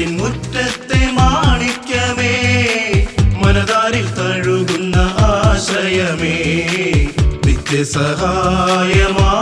മനസ്സിൻ മുറ്റത്തെ മാണിക്കമേ മനതാരിൽ തഴുകുന്ന ആശയമേ നിത്യസഹായമാ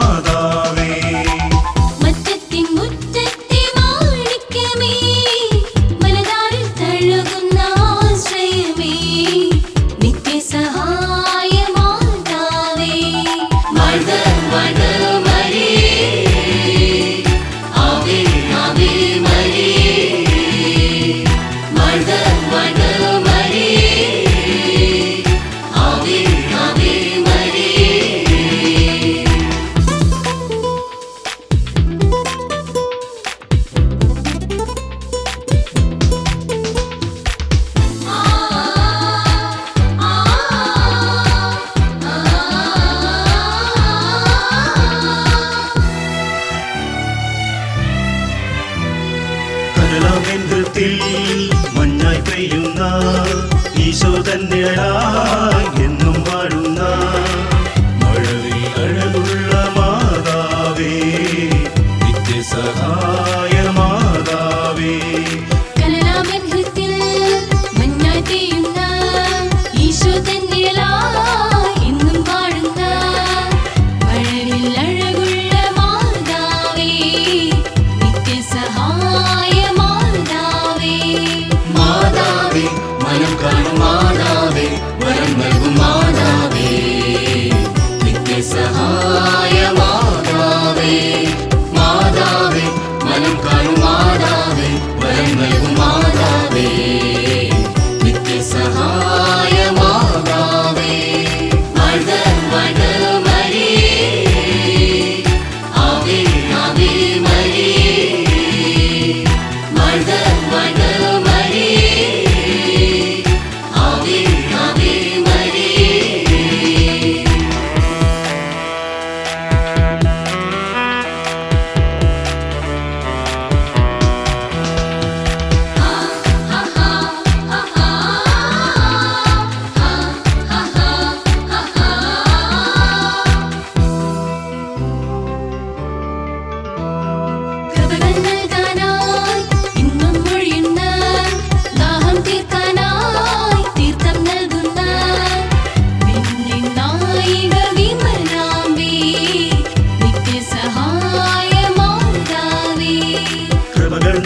വെള്ളമെന്തുത്തിൽ മഞ്ഞായി പെയ്യുന്ന ഈശോ തന്നെയായി എന്നും വാഴുന്ന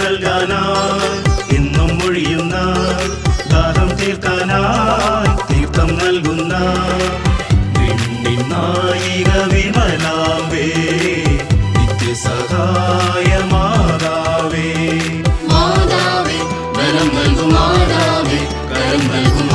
നൽകാനായി. എന്നും ഒഴിയുന്ന ദാഹം തീർക്കാനായി തീർത്ഥം നൽകുന്ന നായിക നിത്യ നിത്യസഹായ മാതാവേ മാതാവേ നൽകും മാതാവേ കരം നൽകും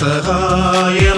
صغايا